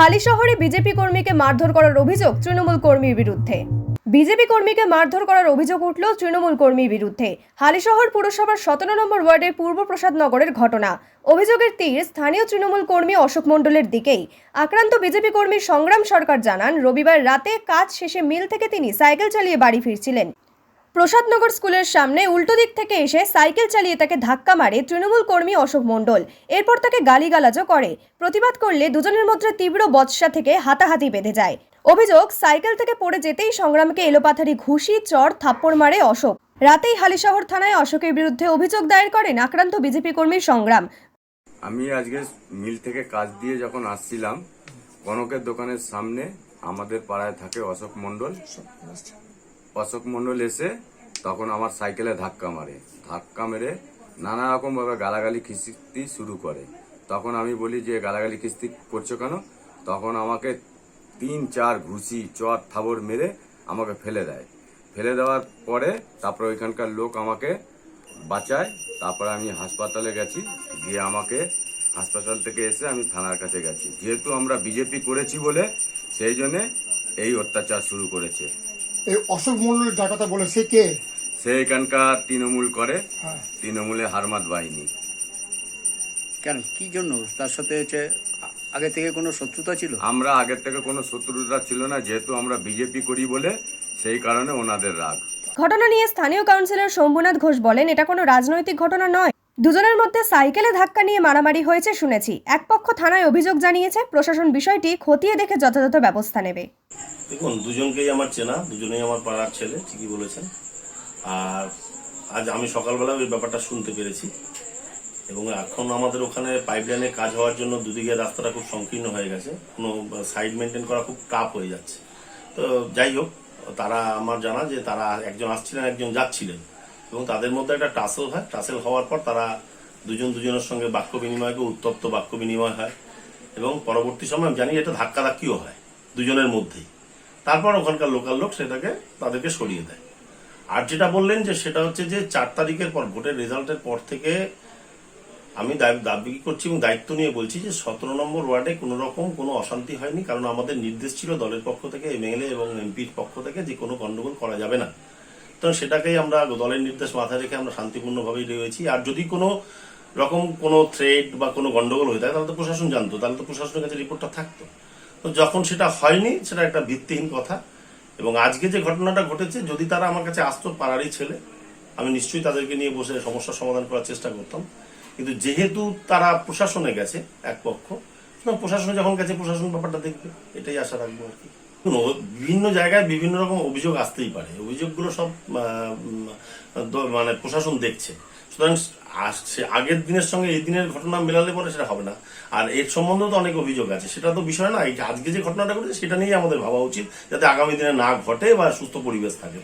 হালিশহরে BJP কর্মীকে মারধর করার অভিযোগ তৃণমূল কর্মীর বিরুদ্ধে। বিজেপি কর্মীকে মারধর করার অভিযোগ উঠল তৃণমূল কর্মীর বিরুদ্ধে। হালিশহর পুরসভার সতেরো নম্বর ওয়ার্ডের পূর্ব প্রসাদ নগরের ঘটনা। অভিযোগের তীর স্থানীয় তৃণমূল কর্মী অশোক মণ্ডলের দিকেই। আক্রান্ত বিজেপি কর্মী সংগ্রাম সরকার জানান, রবিবার রাতে কাজ শেষে মিল থেকে তিনি সাইকেল চালিয়ে বাড়ি ফিরছিলেন। প্রসাদনগর স্কুলের সামনে উল্টো দিক থেকে এসে সাইকেল চালিয়ে তাকে ধাক্কা মারে তৃণমূল কর্মী অশোক মণ্ডল। এরপর তাকে গালিগালাজও করে। প্রতিবাদ করলে দুজনের মধ্যে তীব্র বৎসা থেকে হাতাহাতি বেঁধে যায়। অভিযোগ, সাইকেল থেকে পড়ে যেতেই সংগ্রামকে এলোপাথারি ঘুষি, চর, থাপ্পড় মারে অশোক। রাতেই হালিশহর থানায় অশোকের বিরুদ্ধে অভিযোগ দায়ের করেন আক্রান্ত বিজেপি কর্মী সংগ্রাম। আমি আজকে মিল থেকে কাজ দিয়ে যখন আসছিলাম, কনকের দোকানের সামনে আমাদের পাড়ায় থাকে অশোক মণ্ডল। অশোক মণ্ডল এসে তখন আমার সাইকেলে ধাক্কা মারে। ধাক্কা মেরে নানা রকম ভাবে গালাগালি খিস্তি শুরু করে। তখন আমি বলি, যে গালাগালি খিস্তি করছ কেন? তখন আমাকে তিন, চার ঘুষি, চর থাবর মেরে আমাকে ফেলে দেয়। ফেলে দেওয়ার পরে তারপরে ওইখানকার লোক আমাকে বাঁচায়। তারপরে আমি হাসপাতালে গেছি। গিয়ে আমাকে হাসপাতাল থেকে এসে আমি থানার কাছে গেছি। যেহেতু আমরা বিজেপি করেছি বলে, সেই জন্যে এই অত্যাচার শুরু করেছে। এই অশোক মন্ডলের যার কথা বলে সে কে? সে এখানকার তৃণমূল করে হ্যাঁ। তৃণমূলে হারমাত বাহিনী। কেন? কি জন্য? তার সাথে হচ্ছে আগে থেকে কোনো শত্রুতা ছিল? আমরা আগের থেকে কোনো শত্রুতা ছিল না যেহেতু আমরা বিজেপি করি বলে সেই কারণে ওনাদের রাগ। ঘটনা নিয়ে স্থানীয় কাউন্সিলর শম্ভুনাথ ঘোষ বলেন এটা কোনো রাজনৈতিক ঘটনা নয়। দুজনের মধ্যে সাইকেলে ধাক্কা নিয়ে মারামারি হয়েছে শুনেছি। এক পক্ষ থানায় অভিযোগ জানিয়েছে প্রশাসন বিষয়টি খতিয়ে দেখে যথাযথ ব্যবস্থা নেবে। দেখুন, দুজনকেই আমার চেনা, দুজনেই আমার পাড়ার ছেলে, ঠিকই বলেছেন। আর আজ আমি সকালবেলা ওই ব্যাপারটা শুনতে পেরেছি। এবং এখন আমাদের ওখানে পাইপলাইনে কাজ হওয়ার জন্য দুদিকে রাস্তাটা খুব সংকীর্ণ হয়ে গেছে। কোনো সাইড মেনটেন করা খুব টাফ হয়ে যাচ্ছে। তো যাই হোক, তারা আমার জানা যে তারা একজন আসছিলেন, একজন যাচ্ছিলেন। এবং তাদের মধ্যে একটা টাসেল হয়। টাসেল হওয়ার পর তারা দুজন দুজনের সঙ্গে বাক্য বিনিময়কে উত্তপ্ত বাক্য বিনিময় হয়। এবং পরবর্তী সময়, আমি জানি এটা ধাক্কাধাক্কিও হয় দুজনের মধ্যেই। তারপর ওখানকার লোকাল লোক সেটাকে তাদেরকে সরিয়ে দেয়। আর যেটা বললেন যে সেটা হচ্ছে যে চার তারিখের পর, ভোটের রেজাল্টের পর থেকে আমি দাবি করছি এবং দায়িত্ব নিয়ে বলছি যে সতেরো নম্বর ওয়ার্ডে কোনো রকম কোনো অশান্তি হয়নি, কারণ আমাদের নির্দেশ ছিল দলের পক্ষ থেকে এমএলএ এবং এমপির পক্ষ থেকে যে কোনো গন্ডগোল করা যাবে না। তো সেটাকেই আমরা দলের নির্দেশ মাথায় রেখে আমরা শান্তিপূর্ণভাবেই রয়েছি। আর যদি কোনো রকম কোনো থ্রেড বা কোনো গন্ডগোল হয়ে থাকে, তাহলে তো প্রশাসন জানতো, তাহলে তো প্রশাসনের কাছে রিপোর্টটা থাকতো। তো যখন সেটা হয়নি, সেটা একটা ভিত্তিহীন কথা। এবং আজকে যে ঘটনাটা ঘটেছে, যদি তারা আমার কাছে আসতো পাড়ারই ছেলে, আমি নিশ্চয়ই তাদেরকে নিয়ে বসে সমস্যার সমাধান করার চেষ্টা করতাম। কিন্তু যেহেতু তারা প্রশাসনে গেছে, এক পক্ষ প্রশাসনে যখন গেছে, প্রশাসন ব্যাপারটা দেখবে। এটাই আশা রাখব আর কি। বিভিন্ন জায়গায় বিভিন্ন রকম অভিযোগ আসতেই পারে। অভিযোগগুলো সব মানে প্রশাসন দেখছে। সুতরাং আসছে আগের দিনের সঙ্গে এই দিনের ঘটনা মেলালে পরে সেটা হবে না। আর এর সম্বন্ধেও তো অনেক অভিযোগ আছে। সেটা তো বিষয় না। আজকে যে ঘটনাটা ঘটেছে, সেটা নিয়েই আমাদের ভাবা উচিত, যাতে আগামী দিনে না ঘটে বা সুস্থ পরিবেশ থাকে।